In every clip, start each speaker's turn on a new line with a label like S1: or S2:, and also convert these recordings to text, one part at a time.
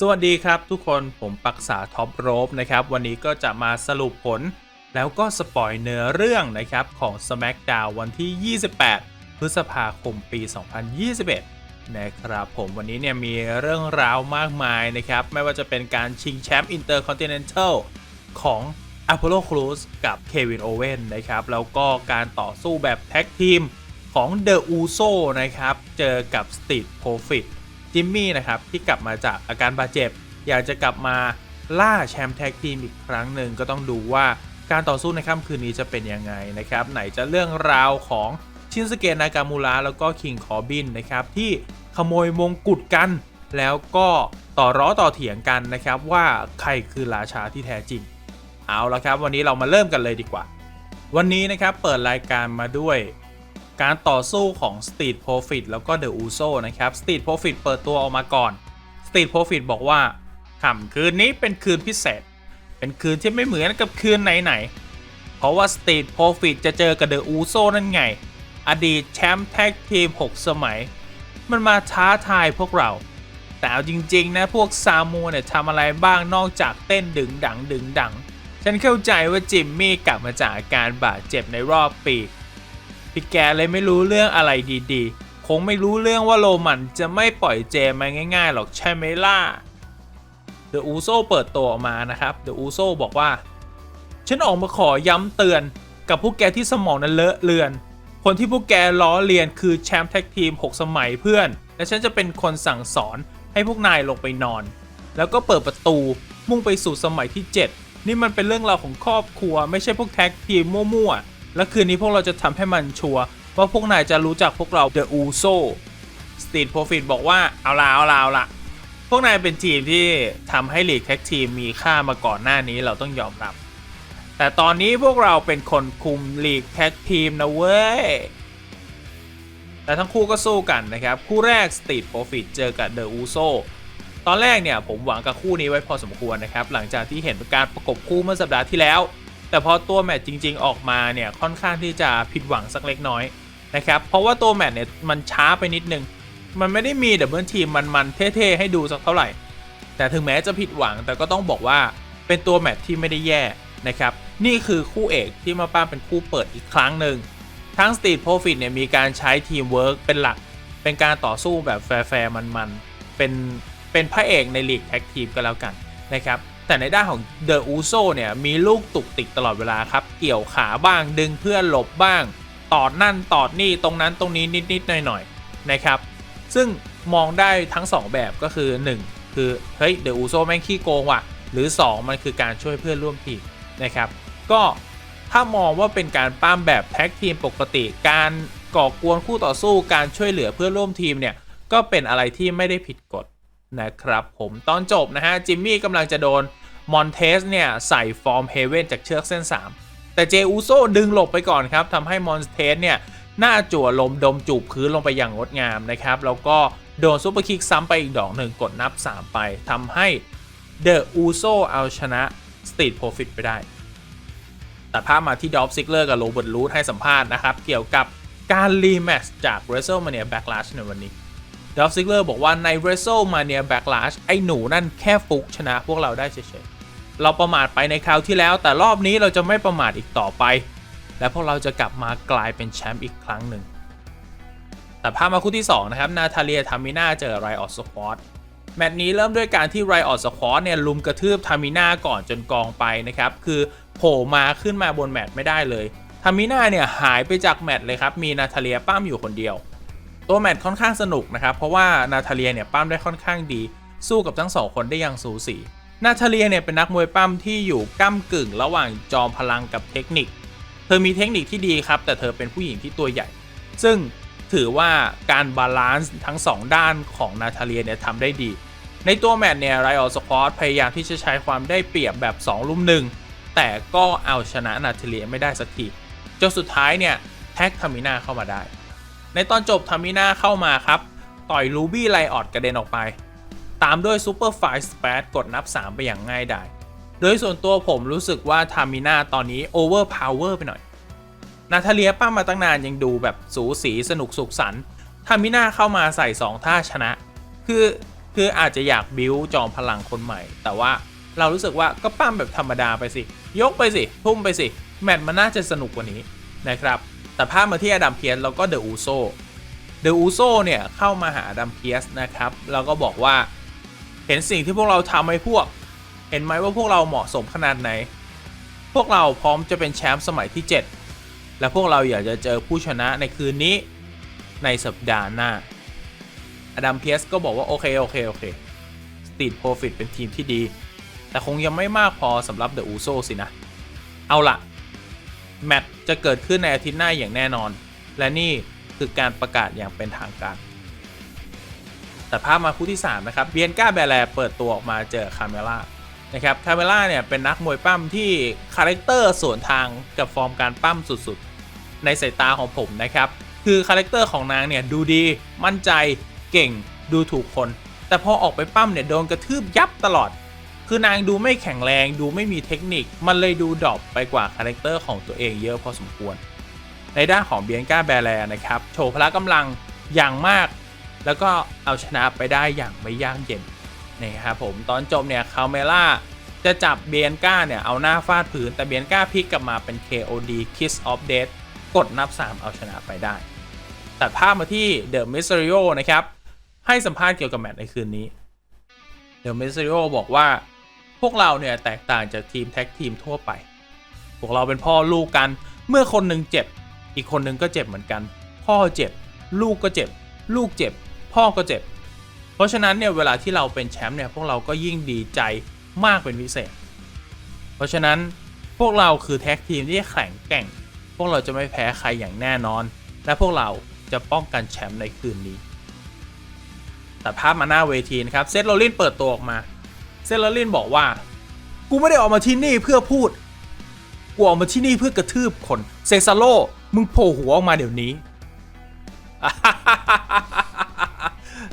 S1: สวัสดีครับทุกคนผมปักษาท็อปโรบนะครับ วันนี้ก็จะมาสรุปผล แล้วก็สปอยเนื้อเรื่องนะครับ ของ SmackDown วันที่ 28 พฤษภาคมปี 2021 นะครับผมวันนี้เนี่ยมีเรื่องราวมากมายนะครับ ไม่ว่าจะเป็นการชิงแชมป์ Intercontinental ของ Apollo Crews กับเควินโอเวนนะครับ แล้วก็การต่อสู้แบบแท็กทีมของ The Uso นะครับ เจอกับ Street Profit จิมมี่นะครับที่กลับมาจากอาการบาดเจ็บ อยากจะกลับมาล่าแชมป์แท็กทีมอีกครั้งหนึ่งก็ต้องดูว่าการต่อสู้ในค่ำคืนนี้จะเป็นยังไงนะครับ ไหนจะเรื่องราวของชินสเกะนากามูระแล้วก็คิงคอบินนะครับที่ขโมยมงกุฎกัน แล้วก็ต่อร้อต่อเถียงกันนะครับว่าใครคือราชาที่แท้จริง เอาละครับ วันนี้เรามาเริ่มกันเลยดีกว่า วันนี้นะครับเปิดรายการมาด้วย การต่อสู้ของ Street Profit แล้วก็ The Uso นะครับ Street Profit เปิดตัวออกมาก่อน Street Profit บอกว่าค่ำคืนนี้เป็นคืนพิเศษ เป็นคืนที่ไม่เหมือนกับคืนไหนๆ เพราะว่า Street Profit จะเจอกับ The Uso นั่นไง อดีตแชมป์แท็กทีม 6 สมัย มันมาท้าทายพวกเรา แต่เอาจริง ๆ นะพวกซามูเนี่ยทำอะไรบ้างนอกจากเต้นดึงดังดึงดัง ฉันเข้าใจว่าจิมมี่กลับมาจากอาการบาดเจ็บในรอบปี พี่แกเลยไม่รู้เรื่องอะไรดีๆ คงไม่รู้เรื่องว่าโรมันจะไม่ปล่อยเจมาง่ายๆหรอกใช่ไหมล่ะเดอะอูโซเปิดตัวออกมานะครับเดอะอูโซบอกว่า ฉันออกมาขอย้ำเตือนกับพวกแกที่สมองนั้นเลอะเลือน คนที่พวกแกล้อเลียนคือแชมป์แท็กทีม 6 สมัยเพื่อน และฉันจะเป็นคนสั่งสอนให้พวกนายลงไปนอน แล้วก็เปิดประตูมุ่งไปสู่สมัยที่ 7 นี่มันเป็นเรื่องราวของครอบครัว ไม่ใช่พวกแท็กทีมมั่วๆ และคืนนี้พวกเราจะทำให้มันชัวร์ว่าพวกนายจะรู้จักพวกเรา The Uso Street Profit บอกว่าเอาละเอาละเอาละพวกนายเป็นทีมที่ทำให้ลีกแท็กทีมมีค่ามาก่อนหน้านี้เราต้องยอมรับ แต่ตอนนี้พวกเราเป็นคนคุมลีกแท็กทีมนะเว้ยแต่ทั้งคู่ก็สู้กันนะครับ คู่แรก Street Profit เจอกับ The Uso ตอนแรกเนี่ยผมหวังกับคู่นี้ไว้พอสมควรนะครับ หลังจากที่เห็นการประกบคู่เมื่อสัปดาห์ที่แล้ว แต่พอตัวแมตช์จริง ๆ ออกมาเนี่ยค่อนข้างที่จะผิดหวังสักเล็กน้อยนะครับ เพราะว่าตัวแมตช์เนี่ยมันช้าไปนิดนึง มันไม่ได้มีดับเบิลทีมมันๆเท่ๆให้ดูสักเท่าไหร่ แต่ถึงแม้จะผิดหวังแต่ก็ต้องบอกว่าเป็นตัวแมตช์ที่ไม่ได้แย่นะครับ นี่คือคู่เอกที่มาป้าเป็นคู่เปิดอีกครั้งหนึ่งทั้ง Street Profit เนี่ยมีการใช้ทีมเวิร์กเป็นหลัก เป็นการต่อสู้แบบแฟร์ๆมันๆเป็นเป็นพระเอกในลีกแท็กทีมก็แล้วกันนะครับ แต่ในด้านของ The Uso เนี่ยมีลูกตุกติกตลอดเวลาครับ เกี่ยวขาบ้างดึงเพื่อนหลบบ้าง ตอดนั่นตอดนี่ตรงนั้นตรงนี้นิดๆหน่อยๆนะครับ ซึ่งมองได้ทั้ง 2 แบบก็คือ 1 คือเฮ้ย The Uso แม่งขี้โกงว่ะ หรือ 2 มันคือการช่วยเพื่อนร่วมทีมนะครับ ก็ถ้ามองว่าเป็นการป้ามแบบแท็กทีมปกติ การก่อกวนคู่ต่อสู้การช่วยเหลือเพื่อนร่วมทีมเนี่ยก็เป็นอะไรที่ไม่ได้ผิดกฎ นะครับผมตอนจบนะฮะจิมมี่กำลังจะโดนมอนเทสเนี่ยใส่ฟอร์มเฮเว่นจากเชือกเส้น 3 แต่เจอูโซดึงหลบไปก่อนครับทำให้มอนเทสเนี่ยหน้าจั่วลมดมจูบพื้นลงไปอย่างงดงามนะครับแล้วก็โดนซุปเปอร์คิกซ้ำไปอีกดอกหนึ่งกดนับ 3 ไปทำให้เดอะอูโซเอาชนะสตรีทโปรฟิตไปได้ตัดภาพมาที่ดอฟซิกเลอร์กับโรเบิร์ตรูทให้สัมภาษณ์นะครับ เกี่ยวกับการรีแมตช์จาก WrestleMania Backlash ในวันนี้ ดอฟซิกเลอร์บอกว่าใน WrestleMania Backlash ไอ้หนูนั่นแค่ฟุกชนะพวกเราได้เฉยๆ เราประมาทไปในคราวที่แล้ว แต่รอบนี้เราจะไม่ประมาทอีกต่อไป และพวกเราจะกลับมากลายเป็นแชมป์อีกครั้งหนึ่งแต่ภาพมาคู่ที่ 2 นะครับ นาทาเลียทามิน่าเจอไรออสสควอตแมตช์นี้เริ่มด้วยการที่ไรออสสควอตเนี่ยลุมกระทืบทามิน่าก่อนจนกองไปนะครับ คือโผล่มาขึ้นมาบนแมตช์ไม่ได้เลยทามิน่าเนี่ยหายไปจากแมตช์เลยครับ มีนาทาเลียป้ามอยู่คนเดียว ตัวแมตช์ค่อนข้างสนุกนะครับ เพราะว่านาทาเลียเนี่ยปั้มได้ค่อนข้างดี สู้กับทั้งสองคนได้อย่างสูสี นาทาเลียเนี่ยเป็นนักมวยปั้มที่อยู่ก้ากึ่งระหว่างจอมพลังกับเทคนิค เธอมีเทคนิคที่ดีครับ แต่เธอเป็นผู้หญิงที่ตัวใหญ่ ซึ่งถือว่าการบาลานซ์ทั้ง 2 ด้านของนาทาเลียเนี่ยทำได้ดี ในตัวแมตช์เนี่ยไรออสควอตพยายามที่จะใช้ความได้เปรียบแบบ 2 ลุ่มหนึ่งแต่ก็เอาชนะนาทาเลียไม่ได้สักทีจนสุดท้ายเนี่ยแท็กทามินาเข้ามาได้ ในตอนจบทามินาเข้ามาครับ ต่อยลูบี้ไลออดกระเด็นออกไป ตามด้วยซูเปอร์ไฟสเปดกดนับ 3 ไปอย่างง่ายดายโดยส่วนตัวผมรู้สึกว่าทามินาตอนนี้โอเวอร์พาวเวอร์ไปหน่อย นาทาเลียป้ามาตั้งนานยังดูแบบสูสีสนุกสุขสันต์ทามินาเข้ามาใส่ 2 ท่าชนะ คือคืออาจจะอยากบิวจอมพลังคนใหม่ แต่ว่าเรารู้สึกว่าก็ปั้มแบบธรรมดาไปสิ ยกไปสิ ทุ่มไปสิ แมตช์มันน่าจะสนุกกว่านี้นะครับ แต่ภาพมาที่อดัมเพียสแล้วก็เดอะอูโซเดอะอูโซเนี่ยเข้ามาหาอดัมเพียสนะครับ แล้วก็บอกว่าเห็นสิ่งที่พวกเราทำให้พวก เห็นไหมว่าพวกเราเหมาะสมขนาดไหน พวกเราพร้อมจะเป็นแชมป์สมัยที่ 7 และพวกเราอยากจะเจอผู้ชนะในคืนนี้ในสัปดาห์หน้าอดัมเพียสก็บอกว่าโอเค โอเค โอเคสตรีทโปรฟิตเป็นทีมที่ดี แต่คงยังไม่มากพอสำหรับเดอะอูโซสินะ เอาละ แมตช์จะเกิดขึ้นในอาทิตย์หน้าอย่างแน่นอน และนี่คือการประกาศอย่างเป็นทางการแต่ภาพมาคู่ที่ 3 นะครับเบียนก้าแบแลเปิดตัวออกมาเจอคาเมล่านะครับคาเมล่าเนี่ยเป็นนักมวยปั้มที่คาแรคเตอร์สวนทางกับฟอร์มการปั้มสุดๆ ในสายตาของผมนะครับ คือคาแรคเตอร์ของนางเนี่ยดูดี มั่นใจ เก่ง ดูถูกคน แต่พอออกไปปั้มเนี่ยโดนกระทืบยับตลอด คือนางดูไม่แข็งแรงดูไม่มีเทคนิค มันเลยดูดรอปไปกว่าคาแรคเตอร์ของตัวเองเยอะพอสมควร ในด้านของเบียนก้าแบแลนะครับ โชว์พละกำลังอย่างมาก แล้วก็เอาชนะไปได้อย่างไม่ยากเย็นนะครับผมตอนจบเนี่ยคาเมล่าจะจับเบียนก้าเนี่ยเอาหน้าฟาดพื้นแต่เบียนก้าพลิกกลับมาเป็น KOD Kiss of Death กดนับ 3 เอาชนะไปได้ตัดภาพมาที่เดอะมิส r ริโอนะครับ ให้สัมภาษณ์เกี่ยวกับแมตช์ในคืนนี้เดอะมิส r ริโอบอกว่า วกเราเนี่ยแตกต่างจากทีมแท็กทีมทั่วไป พวกเราเป็นพ่อลูกกัน เมื่อคนหนึ่งเจ็บ อีกคนหนึ่งก็เจ็บเหมือนกัน พ่อเจ็บ ลูกก็เจ็บ ลูกเจ็บ พ่อก็เจ็บ เพราะฉะนั้นเนี่ยเวลาที่เราเป็นแชมป์เนี่ยพวกเราก็ยิ่งดีใจมากเป็นพิเศษ เพราะฉะนั้นพวกเราคือแท็กทีมที่แข็งแกร่ง พวกเราจะไม่แพ้ใครอย่างแน่นอน และพวกเราจะป้องกันแชมป์ในคืนนี้ แต่ภาพมาหน้าเวทีนะครับ เซธโรลินเปิดตัวออกมา เซธโรลลินบอกว่า กูไม่ได้ออกมาที่นี่เพื่อพูด กูออกมาที่นี่เพื่อกระทืบคน เซซาโลมึงโผล่หัวออกมาเดี๋ยวนี้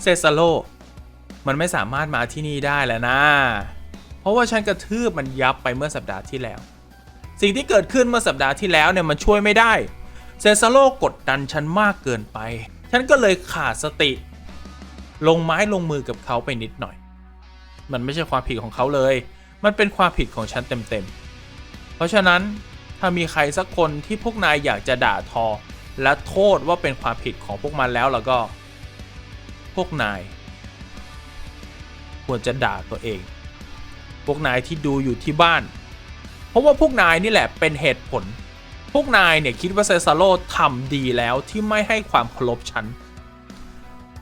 S1: เซซาโลมันไม่สามารถมาที่นี่ได้แล้วนะ เพราะว่าฉันกระทืบมันยับไปเมื่อสัปดาห์ที่แล้ว สิ่งที่เกิดขึ้นเมื่อสัปดาห์ที่แล้วเนี่ยมันช่วยไม่ได้ เซซาโลกดดันฉันมากเกินไป ฉันก็เลยขาดสติ ลงไม้ลงมือกับเขาไปนิดหน่อย มันไม่ใช่ความผิดของเขาเลย มันเป็นความผิดของฉันเต็มๆ เพราะฉะนั้นถ้ามีใครสักคนที่พวกนายอยากจะด่าทอ และโทษว่าเป็นความผิดของพวกมันแล้วแล้วก็ พวกนาย ควรจะด่าตัวเอง พวกนายที่ดูอยู่ที่บ้าน เพราะว่าพวกนายนี่แหละเป็นเหตุผล พวกนายเนี่ยคิดว่าเซซาโลทำดีแล้วที่ไม่ให้ความเคารพฉัน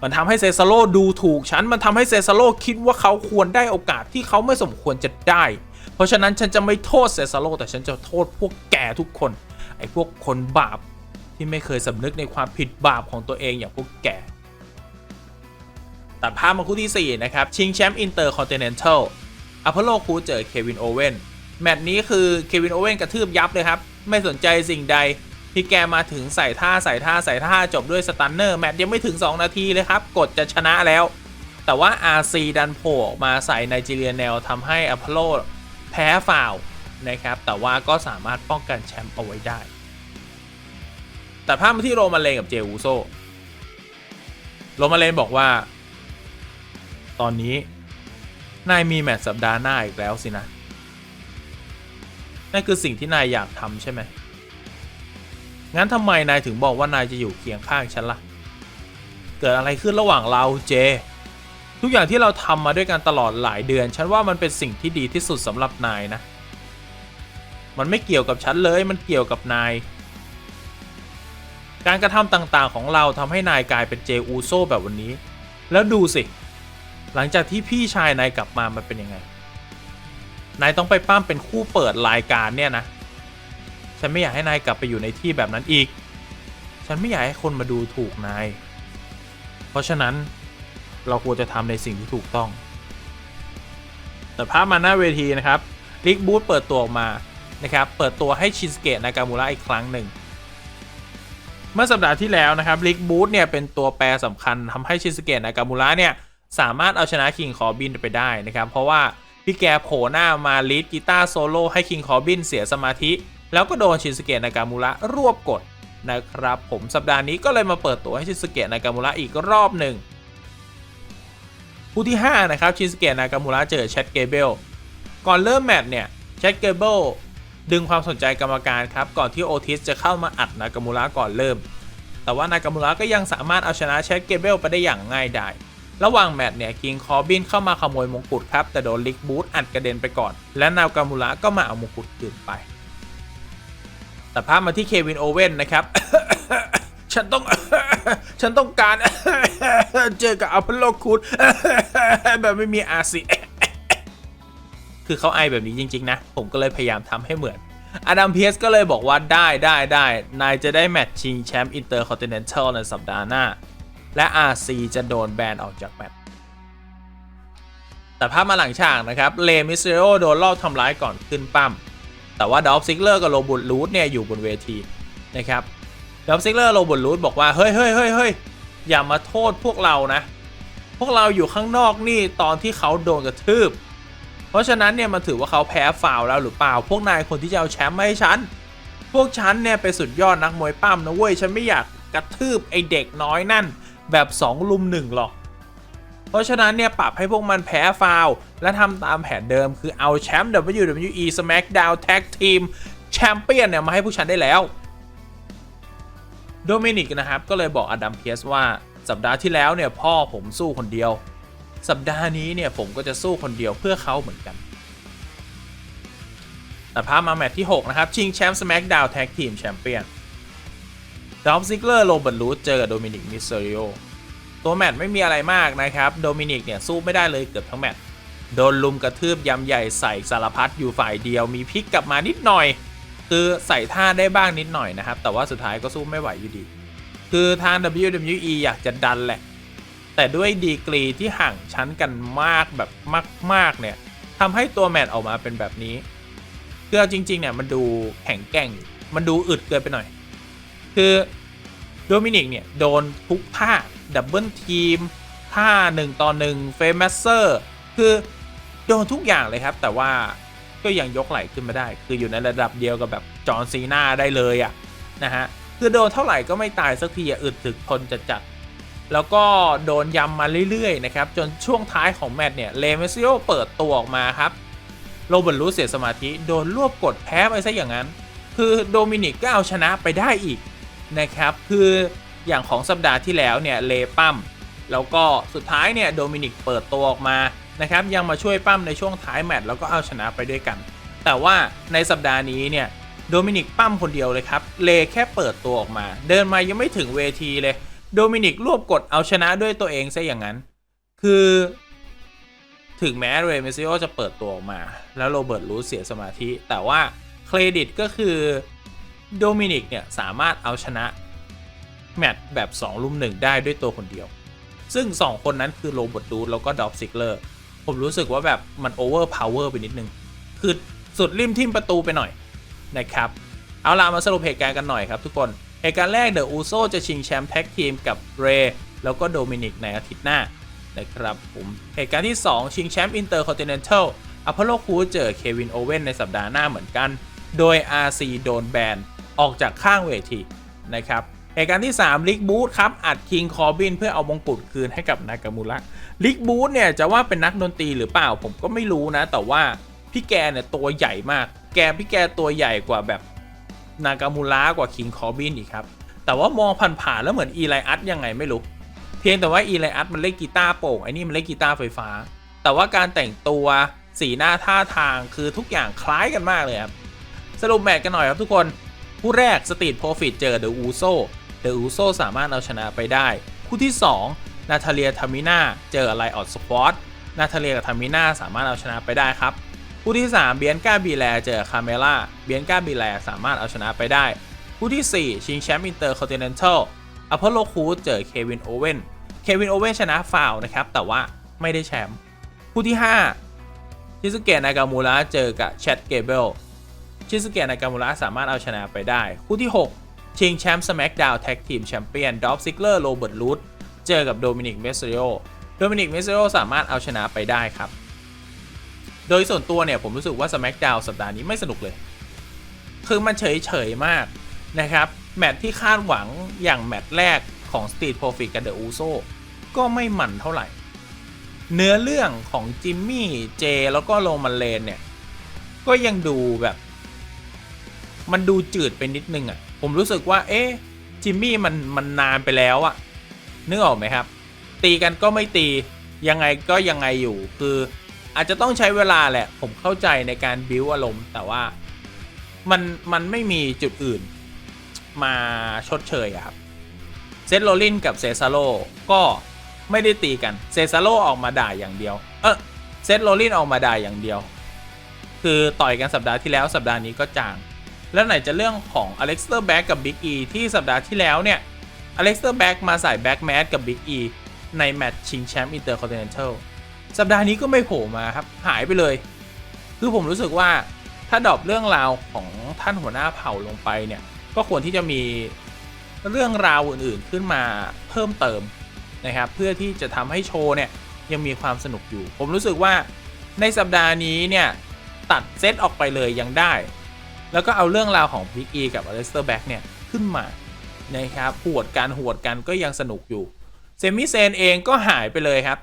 S1: มันทำให้เซซาโลดูถูกฉัน มันทำให้เซซาโลคิดว่าเขาควรได้โอกาสที่เขาไม่สมควรจะได้ เพราะฉะนั้นฉันจะไม่โทษเซซาโลแต่ฉันจะโทษพวกแกทุกคน ไอ้พวกคนบาปที่ไม่เคยสำนึกในความผิดบาปของตัวเองอย่างพวกแกตัดภาพมาคู่ที่ 4 นะครับ ชิงแชมป์อินเตอร์คอนติเนนทัลอพอลโลคูเจอเควินโอเว่นแมตช์นี้คือเควินโอเว่นกระทืบยับเลยครับ ไม่สนใจสิ่งใด พี่แกมาถึงใส่ท่าใส่ท่าใส่ท่าจบด้วยสตันเนอร์แมตช์ยังไม่ถึง 2 นาทีเลยครับ กดจะชนะแล้ว แต่ว่า RC ดันโผล่มาใส่ไนจีเรียแนลทำให้อพอลโลแพ้ฟาวนะครับ แต่ว่าก็สามารถป้องกันแชมป์เอาไว้ได้ แต่ภาพมาที่โรมาเลนกับเจอูโซโรมาเลนบอกว่า ตอนนี้นายมีแมตช์สัปดาห์หน้าอีกแล้วสินะ นั่นคือสิ่งที่นายอยากทำใช่ไหม งั้นทำไมนายถึงบอกว่านายจะอยู่เคียงข้างฉันละ่ะ เกิดอะไรขึ้นระหว่างเราเจ ทุกอย่างที่เราทำมาด้วยกันตลอดหลายเดือน ฉันว่ามันเป็นสิ่งที่ดีที่สุดสำหรับนายนะ มันไม่เกี่ยวกับฉันเลยมันเกี่ยวกับนาย การกระทำต่างๆของเราทำให้นายกลายเป็นเจอูโซแบบวันนี้ แล้วดูสิ หลังจากที่พี่ชายนายกลับมามันเป็นยังไง นายต้องไปปั้มเป็นคู่เปิดรายการเนี่ยนะ ฉันไม่อยากให้นายกลับไปอยู่ในที่แบบนั้นอีก ฉันไม่อยากให้คนมาดูถูกนาย เพราะฉะนั้นเราควรจะทำในสิ่งที่ถูกต้อง แต่ภาพมาหน้าเวทีนะครับลิกบูธเปิดตัวออกมานะครับ เปิดตัวให้ชินสเกะนากามูระอีกครั้งหนึ่ง เมื่อสัปดาห์ที่แล้วนะครับลิกบูธเนี่ยเป็นตัวแปรสำคัญทำให้ชินสเกะนากามูระเนี่ยสามารถเอาชนะคิงคอบินไปได้นะครับ เพราะว่าพี่แกโผล่หน้ามาลีดกีตาร์โซโล่ให้คิงคอบินเสียสมาธิ แล้วก็โดนชินสเกะนากามูระรวบกดนะครับ ผมสัปดาห์นี้ก็เลยมาเปิดตัวให้ชินสเกะนากามูระอีกรอบหนึ่งคู่ที่ 5 นะครับ ชินสเกะนากามูระเจอแชทเกเบลก่อนเริ่มแมตช์เนี่ยแชทเกเบลดึงความสนใจกรรมการครับ ก่อนที่โอทิสจะเข้ามาอัดนากามูระก่อนเริ่ม แต่ว่านากามูระก็ยังสามารถเอาชนะแชทเกเบลไปได้อย่างง่ายดายระหว่างแมตช์เนี่ยคิงคอร์บินเข้ามาขโมยมงกุฎครับ แต่โดนลิกบูธอัดกระเด็นไปก่อน และนากามูระก็มาเอามงกุฎคืนไป แต่ภาพมาที่เควินโอเว่นนะครับ ฉันต้อง ฉันต้องการ เจอกับอัพโลคูดแบบไม่มีอาซีคือเขาไอแบบนี้จริง ๆ นะ ผมก็เลยพยายามทำให้เหมือน อดัมเพียสก็เลยบอกว่าได้ได้ได้นายจะได้แมตช์ชิงแชมป์อินเตอร์คอนติเนนทัลในสัปดาห์หน้า และ RC จะโดนแบนออกจากแมตช์แต่ภาพมาหลังฉากนะครับ เลมิเตโรโดนลอบทำร้ายก่อนขึ้นปั้ม แต่ว่าดอฟซิกเลอร์กับโรบุตลูดเนี่ยอยู่บนเวทีนะครับดอฟซิกเลอร์โรบุตลูดบอกว่าเฮ้ยเฮ้ยเฮ้ยเฮ้ยอย่ามาโทษพวกเรานะ พวกเราอยู่ข้างนอกนี่ตอนที่เขาโดนกระทืบ เพราะฉะนั้นเนี่ยมันถือว่าเขาแพ้ฟาวแล้วหรือเปล่า พวกนายคนที่จะเอาแชมป์มาให้ฉัน พวกฉันเนี่ยเป็นสุดยอดนักมวยปั้มนะเว้ย ฉันไม่อยากกระทืบไอเด็กน้อยนั่น แบบ2ลุมหนึ่งหรอก เพราะฉะนั้นเนี่ยปรับให้พวกมันแพ้ฟาว และทำตามแผนเดิมคือเอาแชมป์ WWE SmackDown Tag Team Champion เนี่ยมาให้พวกฉันได้แล้วโดมินิกนะครับ ก็เลยบอกอดัมเพียสว่าสัปดาห์ที่แล้วเนี่ยพ่อผมสู้คนเดียว สัปดาห์นี้เนี่ยผมก็จะสู้คนเดียวเพื่อเขาเหมือนกัน แต่ภาพมาแมตช์ที่ 6 นะครับ ชิงแชมป์ SmackDown Tag Team Champion ดอฟซิกเลอร์โรเบิร์ตลูดเจอกับโดมินิกมิสเซริโอ ตัวแมตช์ไม่มีอะไรมากนะครับ โดมินิกเนี่ยสู้ไม่ได้เลยเกือบทั้งแมตช์โดนลุมกระทืบยำใหญ่ใส่สารพัดอยู่ฝ่ายเดียวมีพลิกกลับมานิดหน่อย คือใส่ท่าได้บ้างนิดหน่อยนะครับ แต่ว่าสุดท้ายก็สู้ไม่ไหวอยู่ดี คือทาง WWE อยากจะดันแหละ แต่ด้วยดีกรีที่ห่างชั้นกันมากแบบมาก ๆ เนี่ยทำให้ตัวแมตช์ออกมาเป็นแบบนี้คือเอาจริง ๆ เนี่ยมันดูแข็งแกร่ง มันดูอึดเกินไปหน่อย คือโดมินิกเนี่ยโดนทุกท่า ดับเบิลทีมท่า1ต่อ1เฟมัสเซอร์คือโดนทุกอย่างเลยครับ แต่ว่าก็ยังยกไหลขึ้นมาได้ คืออยู่ในระดับเดียวกับแบบจอห์นซีนาได้เลยอะนะฮะ คือโดนเท่าไหร่ก็ไม่ตายสักทีอะอึดถึกทนจัดจัด แล้วก็โดนยำมาเรื่อยๆนะครับ จนช่วงท้ายของแมตช์เนี่ยเลเมซิโอเปิดตัวออกมาครับโรเบิร์ตรู้เสียสมาธิโดนรวบกดแพ้ไปซะอย่างนั้น คือโดมินิกก็เอาชนะไปได้อีกนะครับ คือ อย่างของสัปดาห์ที่แล้วเนี่ยเลปั้มแล้วก็สุดท้ายเนี่ยโดมินิกเปิดตัวออกมานะครับยังมาช่วยปั้มในช่วงท้ายแมตช์แล้วก็เอาชนะไปด้วยกัน แต่ว่าในสัปดาห์นี้เนี่ยโดมินิกปั้มคนเดียวเลยครับเลแค่เปิดตัวออกมา เดินมายังไม่ถึงเวทีเลยโดมินิกรวบกดเอาชนะด้วยตัวเองซะอย่างนั้น คือ ถึงแม้เรเมซิโอจะเปิดตัวออกมา แล้วโรเบิร์ตรู้เสียสมาธิ แต่ว่าเครดิตก็คือโดมินิกเนี่ยสามารถเอาชนะ แมตช์แบบ 2 ลุมหนึ่งได้ด้วยตัวคนเดียว ซึ่ง 2 คนนั้นคือโรบิร์ตดูดแล้วก็ดอฟซิกเลอร์ผมรู้สึกว่าแบบมันโอเวอร์พาวเวอร์ไปนิดนึง คือสุดริมทิมประตูไปหน่อยนะครับ เอาล่ะมาสรุปเหตุการณ์กันหน่อยครับทุกคนเหตุการณ์แรกเดอะอูโซจะชิงแชมป์แท็กทีมกับเรย์แล้วก็โดมินิกในอาทิตย์หน้านะครับผมเหตุการณ์ที่ 2 ชิงแชมป์อินเตอร์คอนติเนนทัลอพอลโลคูเจอเควินโอเว่นในสัปดาห์หน้าเหมือนกัน โดย RC โดนแบน ออกจากข้างเวทีนะครับ เหตุการณ์ที่ 3 ลิกบูธครับอัดคิงคอร์บินเพื่อเอามงกุฎคืนให้กับนากามูระลิกบูธเนี่ยจะว่าเป็นนักดนตรีหรือเปล่าผมก็ไม่รู้นะ แต่ว่าพี่แกเนี่ยตัวใหญ่มาก แกพี่แกตัวใหญ่กว่าแบบนากามูระกว่าคิงคอร์บินอีกครับ แต่ว่ามองผ่านๆแล้วเหมือนอีไลอัสยังไงไม่รู้ เพียงแต่ว่าอีไลอัสมันเล่นกีตาร์โปร่งไอ้นี่มันเล่นกีตาร์ไฟฟ้า แต่ว่าการแต่งตัวสีหน้าท่าทางคือทุกอย่างคล้ายกันมากเลยครับสรุปแมตช์กันหน่อยครับทุกคนคู่แรกสตรีทโปรฟิตเจอเดอะอูโซ เดอะอูโซสามารถเอาชนะไปได้ คู่ที่ 2 นาทาเลียทามิน่าเจออะไลออดสควอตนาทาเลียกับทามิน่าสามารถเอาชนะไปได้ครับคู่ที่ 3 เบียนกาบีแลเจอคาเมล่าเบียนกาบีแลสามารถเอาชนะไปได้ คู่ที่ 4 ชิงแชมป์อินเตอร์คอนติเนนทัลอพอลโลคูเจอเควินโอเว่นเควินโอเว่นชนะฟาวนะครับ แต่ว่าไม่ได้แชมป์คู่ที่ 5 ชิซุเกะนากามูระเจอกับแชทเกเบลชิซุเกะนากามูระสามารถเอาชนะไปได้ คู่ที่ 6 ชิงแชมป์ SmackDown Tag Team Champion ดอฟซิกเลอร์โรเบิร์ตลูดเจอกับโดมินิกเมสเซโอโดมินิกเมสเซโอสามารถเอาชนะไปได้ครับ โดยส่วนตัวเนี่ย ผมรู้สึกว่า SmackDown สัปดาห์นี้ไม่สนุกเลย คือมันเฉยๆมากนะครับ แมตช์ที่คาดหวังอย่างแมตช์แรกของ Street Profit กับ The Uso ก็ไม่หมันเท่าไหร่ เนื้อเรื่องของจิมมี่เจแล้วก็โรมันเลนเนี่ย ก็ยังดูแบบ มันดูจืดไปนิดนึงอะ่ะ ผมรู้สึกว่า เอ๊ะจิมมี่มันมันนานไปแล้วอะนึกออกไหมครับ ตีกันก็ไม่ตียังไงก็ยังไงอยู่ คืออาจจะต้องใช้เวลาแหละ ผมเข้าใจในการบิวอารมณ์แต่ว่ามันมันไม่มีจุดอื่นมาชดเชยครับเซตโรลินกับเซซาโลก็ไม่ได้ตีกันเซซาโลออกมาด่าอย่างเดียว เออเซตโรลินออกมาด่าอย่างเดียว คือต่อยกันสัปดาห์ที่แล้วสัปดาห์นี้ก็จาง แล้วไหนจะเรื่องของอเล็กซ์เตอร์แบ็กกับบิ๊กอีที่สัปดาห์ที่แล้วเนี่ยอเล็กซ์เตอร์แบ็กมาใส่แบ็กแมสกับบิ๊กอีในแมตช์ชิงแชมป์อินเตอร์คอนติเนนทัลสัปดาห์นี้ก็ไม่โผล่มาครับ หายไปเลย คือผมรู้สึกว่าถ้าดรอปเรื่องราวของท่านหัวหน้าเผ่าลงไปเนี่ย ก็ควรที่จะมีเรื่องราวอื่นๆขึ้นมาเพิ่มเติมนะครับ เพื่อที่จะทำให้โชว์เนี่ยยังมีความสนุกอยู่ ผมรู้สึกว่าในสัปดาห์นี้เนี่ย ตัดเซตออกไปเลยยังได้ แล้วก็เอาเรื่องราวของพิกอีกับอเลสเตอร์แบ็กเนี่ยขึ้นมานะครับหวดกันหวดกันก็ยังสนุกอยู่เซมิเซนเองก็หายไปเลยครับ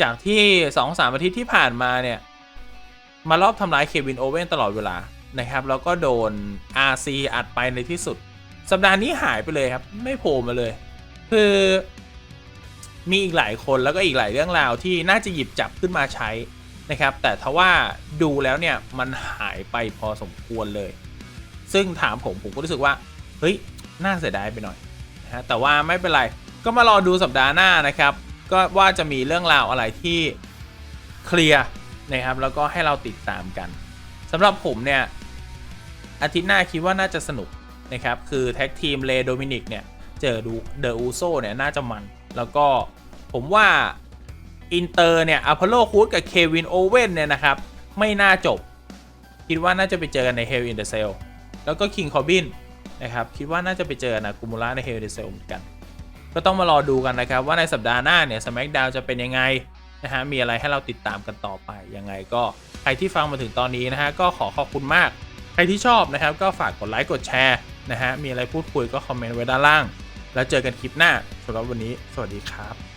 S1: จากที่2-3อาทิตย์ที่ผ่านมาเนี่ยมารอบทำร้ายเควินโอเว่นตลอดเวลานะครับแล้วก็โดน RC อัดไปในที่สุด สัปดาห์นี้หายไปเลยครับ ไม่โผล่มาเลย คือมีอีกหลายคนแล้วก็อีกหลายเรื่องราวที่น่าจะหยิบจับขึ้นมาใช้ นะครับแต่ทว่าดูแล้วเนี่ยมันหายไปพอสมควรเลย ซึ่งถามผมผมก็รู้สึกว่าเฮ้ยน่าเสียดายไปหน่อยนะฮะแต่ว่าไม่เป็นไรก็มารอดูสัปดาห์หน้านะครับก็ว่าจะมีเรื่องราวอะไรที่เคลียร์นะครับแล้วก็ให้เราติดตามกันสำหรับผมเนี่ยอาทิตย์หน้าคิดว่าน่าจะสนุกนะครับคือแท็กทีมเลโดมินิกเนี่ยเจอดูเดอะอูโซเนี่ยน่าจะมัน แล้วก็ผมว่า อินเตอร์เนี่ยอพอลโลคูดกับเควินโอเว่นเนี่ยนะครับ ไม่น่าจบ คิดว่าน่าจะไปเจอกันใน Hell in the Cell แล้วก็คิงคอบินนะครับ คิดว่าน่าจะไปเจอนะกูมูระใน Hell in the Cell เหมือนกัน ก็ต้องมารอดูกันนะครับ ว่าในสัปดาห์หน้าเนี่ย SmackDown จะเป็นยังไงนะฮะมีอะไรให้เราติดตามกันต่อไปยังไงก็ใครที่ฟังมาถึงตอนนี้นะฮะก็ขอขอบคุณมาก ใครที่ชอบนะครับก็ฝากกดไลค์กดแชร์นะฮะมีอะไรพูดคุยก็คอมเมนต์ไว้ด้านล่าง แล้วเจอกันคลิปหน้าสำหรับวันนี้ สวัสดีครับ